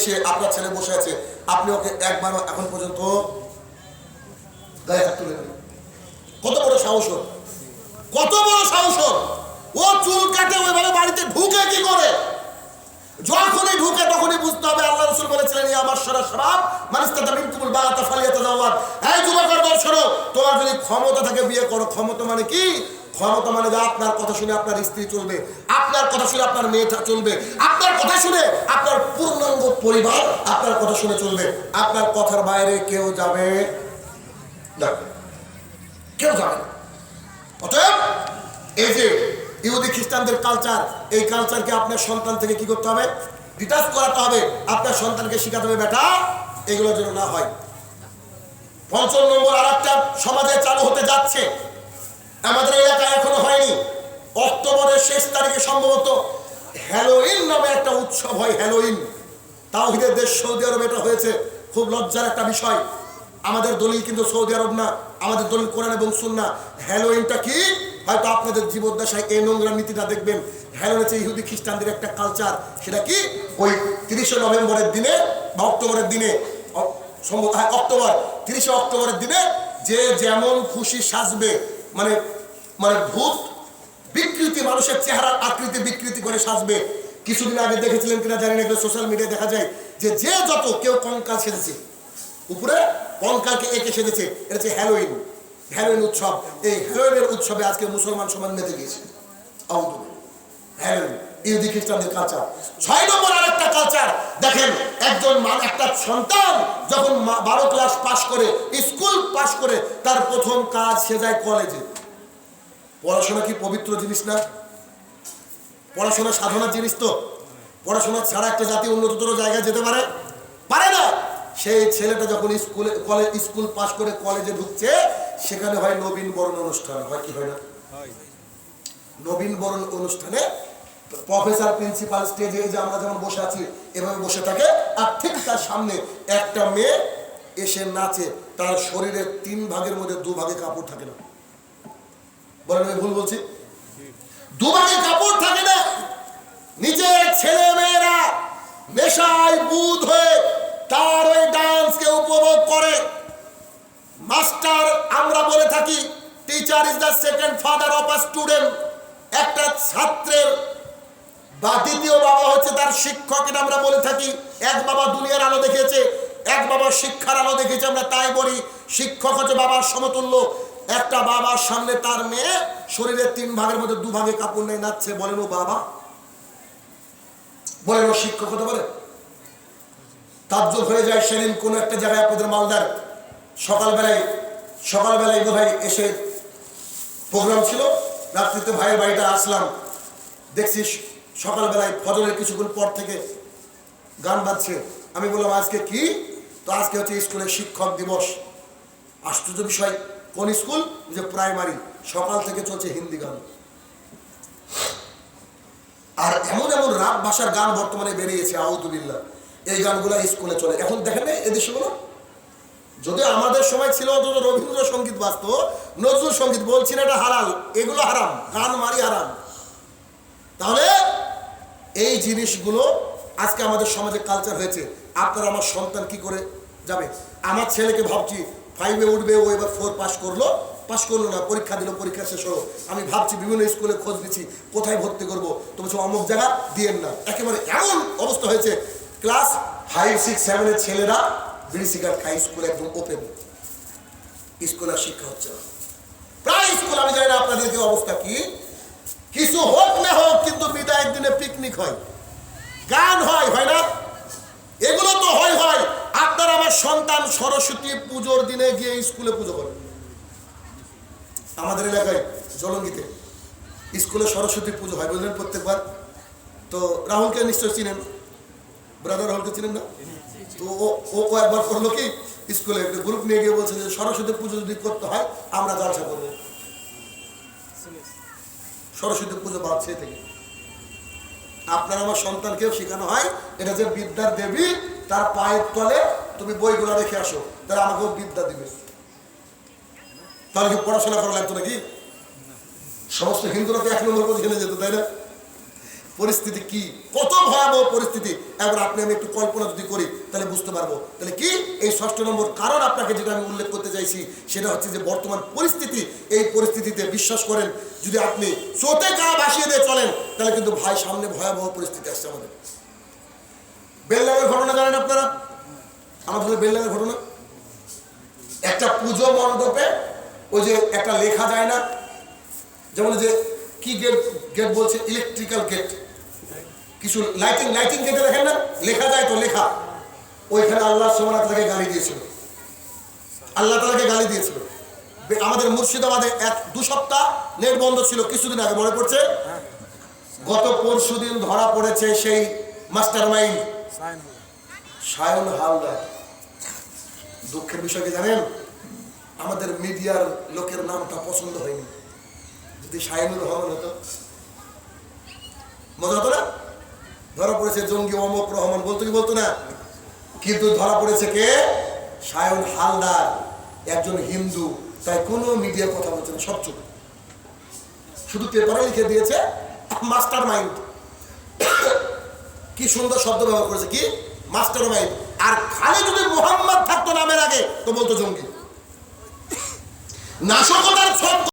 এসে আপনার ছেলে বসে আছে, আপনি ওকে একবারও এখন পর্যন্ত কত বড় সাহস কত বড় সাহস ও চুল কাটে ওইভাবে বাড়িতে ঢুকে কি করে? যখনই ঢুকে তখনই বুঝতে হবে আল্লাহ রসুল বলেছিলেন, ইয়া মাশারা শাবাব মান ইস্তাতা মিনকুমুল বাআতা ফালিয়াতাজাওয়াজ। এই যুবকের দল শোনো তোমার যদি ক্ষমতা থাকে বিয়ে করো। ক্ষমতা মানে কি? ক্ষমতা মানে যে আপনার কথা শুনে আপনার স্ত্রী চলবে। আপনার কথা শুনে আপনার মেয়েটা চলবে। আপনার কথা শুনে আপনার পূর্ণাঙ্গ পরিবার আপনার কথা শুনে চলবে। আপনার কথার বাইরে কেউ যাবে কেউ যাবে অতএব এই যে ইহুদি খ্রিস্টানদের কালচার এই কালচারকে আপনার সন্তান থেকে কি করতে হবে? ডিটাচ করাতে হবে। আপনার সন্তানকে শেখাতে হবে, বেটা, এগুলো যেন না হয়। পঞ্চম নম্বর আর একটা সমাজে চালু হতে যাচ্ছে। আমাদের এলাকায় এখনও হয়নি। অক্টোবরের শেষ তারিখে সম্ভবত হ্যালোইন নামে একটা উৎসব হয় হ্যালোইন। তাওহিদের দেশ সৌদি আরব এটা হয়েছে। খুব লজ্জার একটা বিষয়। আমাদের দলিল কিন্তু সৌদি আরব না আমাদের দলিল কোরআন এবং সুন্না হ্যালোইনটা কি? হয়তো আপনাদের জীবদ্দশায় এই নোংরা নীতিটা দেখবেন। হ্যালোইন হচ্ছে ইহুদি খ্রিস্টানদের একটা কালচার সেটা কি? ওই তিরিশে নভেম্বরের দিনে বা অক্টোবরের দিনে সম্ভবত হ্যাঁ, অক্টোবর। তিরিশে অক্টোবরের দিনে যে যেমন খুশি সাজবে মানে মানে ভূত বিকৃতি, মানুষের চেহারার আকৃতি বিকৃতি করে সাজবে। কিছুদিন আগে দেখেছিলেন কিনা জানি না সোশ্যাল মিডিয়ায় দেখা যায় যে যে যত কেউ কঙ্কাল সেজেছে, উপরে কঙ্কালকে এঁকে সেজেছে, এটা হচ্ছে হ্যালোইন হ্যালোইন উৎসব। এই হ্যালোইনের উৎসবে আজকে মুসলমান সমাজ মেতে গিয়েছে। ইহুদি, খ্রিস্টানদের কালচার ছয় নম্বর আরেকটা কালচার দেখেন, একজন একটা সন্তান যখন বারো ক্লাস পাশ করে স্কুল পাশ করে, তার প্রথম কাজ সে যায় কলেজে পড়াশোনা কি পবিত্র জিনিস না? পড়াশোনা সাধনার জিনিস তো। পড়াশোনা ছাড়া একটা জাতি উন্নততর জায়গায় যেতে পারে? পারে না! সেই ছেলেটা যখন স্কুলে কলেজ স্কুল পাশ করে কলেজে ঢুকছে, সেখানে হয় নবীন বরণ অনুষ্ঠান। হয় কি হয় না? নবীন বরণ অনুষ্ঠানে প্রফেসর প্রিন্সিপাল স্টেজে যে আমরা যেমন বসে আছি, এভাবে বসে থাকে। আর ঠিক তার সামনে একটা মেয়ে এসে নাচে। তার শরীরের তিন ভাগের মধ্যে দু ভাগে কাপড় থাকে না। বলেন আমি ভুল থাকে না, নিজের ছেলে মেয়েরা বুধ হয়ে তার ওই ডান্সকে উপভোগ করে। মাস্টার, আমরা বলে থাকি teacher is the second father of a student একটা ছাত্রের বা দ্বিতীয় বাবা হচ্ছে তার শিক্ষক আমরা বলে থাকি। এক বাবা দুনিয়ার আলো দেখেছে এক বাবা শিক্ষার আলো দেখেছে আমরা তাই বলি, শিক্ষক হচ্ছে বাবার সমতুল্য। একটা বাবার সামনে তার মেয়ে শরীরের তিন ভাগের মধ্যে দু ভাগে কাপড় নেই নাচছে। বলেন ও বাবা। বলেন ও শিক্ষক হতে পারে? তাজ্জব হয়ে যায় সেদিন কোনো একটা জায়গায় আপনাদের মালদার। সকালবেলায় সকালবেলায় বোধ এসে প্রোগ্রাম ছিল। রাত্রিতে ভাইয়ের বাড়িটা আসলাম। দেখছি সকালবেলায় ফজরের কিছুক্ষণ পর থেকে গান বাজছে। আমি বললাম, আজকে কি? তো আজকে হচ্ছে স্কুলের শিক্ষক দিবস। আশ্চর্য বিষয়। কোন স্কুল? যে প্রাইমারি। সকাল থেকে চলছে হিন্দি গান। আর এমন এমন রাগ ভাষার গান বর্তমানে বেরিয়েছে আউদুবিল্লাহ এই গানগুলো স্কুলে চলে। এখন দেখেন না এদেশগুলো যদি আমাদের সময় ছিল অন্তত রবীন্দ্রসঙ্গীত বাজত, নজরুল সংগীত বলছি না এটা হারাল এগুলো হারাম, গান মারি হারাম। তাহলে এই জিনিসগুলো আজকে আমাদের সমাজে কালচার হয়েছে। আপনার আমার সন্তান কি করে যাবে? আমার ছেলেকে ভাবছি ফাইভে উঠবে, ও এবার ফোর পাস করল। পাস করল না, পরীক্ষা দিল, পরীক্ষা শেষ হলো। আমি ভাবছি, বিভিন্ন স্কুলে খোঁজ দিচ্ছি কোথায় ভর্তি করব? তো বলছো অমুক জায়গা দিয়েন না। একেবারে এমন অবস্থা হয়েছে ক্লাস ফাইভ সিক্স সেভেনের ছেলেরা বিড়ি সিগারেট খাই স্কুলে একদম ওপেন স্কুলে শিক্ষা হচ্ছে না। প্রায় স্কুল আমি জানি না আপনাদের কি অবস্থা কি। কিছু হোক না হোক, কিন্তু বিদায়ের দিনে পিকনিক হয়। গান হয় হয় না এগুলো তো হয় হয় আপনার আমার সন্তান সরস্বতী পুজোর দিনে গিয়ে স্কুলে পুজো করে। আমাদের এলাকায় জলঙ্গিতে স্কুলে সরস্বতী পুজো হয়, বুঝলেন প্রত্যেকবার? তো রাহুলকে নিশ্চয় চিনেন? ব্রাদার রাহুলকে চিনেন না? তো ও ও একবার করল কি, স্কুলে একটা গ্রুপ নিয়ে গিয়ে বলছে যে, সরস্বতী পুজো যদি করতে হয়, আমরা জলসা করব। সরস্বতী পুজো বাড়ছে থেকে। আপনার আমার সন্তানকেও শেখানো হয়, এটা যে বিদ্যার দেবী, তার পায়ের তলে তুমি বইগুলো রেখে আসো, তাহলে আমাকেও বিদ্যা দিবে। তাহলে কি পড়াশোনা করা লাগতো নাকি? সমস্ত হিন্দুরা তো এক নম্বর পজিশনে যেত, তাই না? পরিস্থিতি কি? কত ভয়াবহ পরিস্থিতি। এবার আপনি আমি একটু কল্পনা যদি করি, তাহলে বুঝতে পারব। তাহলে কি? এই ষষ্ঠ নম্বর কারণ আপনাকে যেটা আমি উল্লেখ করতে চাইছি, সেটা হচ্ছে যে বর্তমান পরিস্থিতি। এই পরিস্থিতিতে বিশ্বাস করেন, যদি আপনি চোতে গা ভাসিয়ে দিয়ে চলেন, তাহলে কিন্তু ভাই সামনে ভয়াবহ পরিস্থিতি আসছে আমাদের। বেললামের ঘটনা জানেন আপনারা? আমাদের বেললামের ঘটনা? একটা পুজো মণ্ডপে ওই যে একটা লেখা যায় না? যেমন যে কি গেট গেট বলছে? ইলেকট্রিক্যাল গেট কিছু লাইটিং লাইটিং গেটে দেখেন না? লেখা যায় তো লেখা। ওইখানে আল্লাহ সোমনাথ তাকে গালি দিয়েছিল। আল্লাহ তালাকে গালি দিয়েছিল। আমাদের মুর্শিদাবাদে এক দু সপ্তাহ নেট বন্ধ ছিল কিছুদিন আগে মনে পড়ছে? গত পরশু দিন ধরা পড়েছে সেই মাস্টার মাইন্ড সায়ন হালদার। দুঃখের বিষয় কি জানেন? আমাদের মিডিয়ার লোকের নামটা পছন্দ হয়নি। যদি সায়নুর রহমান হতো। মজা হতো না? ধরা পড়েছে জঙ্গি অমক রহমান, বলতো কি বলতো না? কিন্তু ধরা পড়েছে কে? সায়ন হালদার, একজন হিন্দু। তাই কোনো মিডিয়ার কথা বলছে না, সব শুধু পেপারে লিখে দিয়েছে মাস্টার মাইন্ড কি সুন্দর শব্দ ব্যবহার করেছে, কি? মাস্টার ভাই আর খালি যদি মোহাম্মদ থাকতো নামের আগে তো বলতো জঙ্গি। নাশকতার সব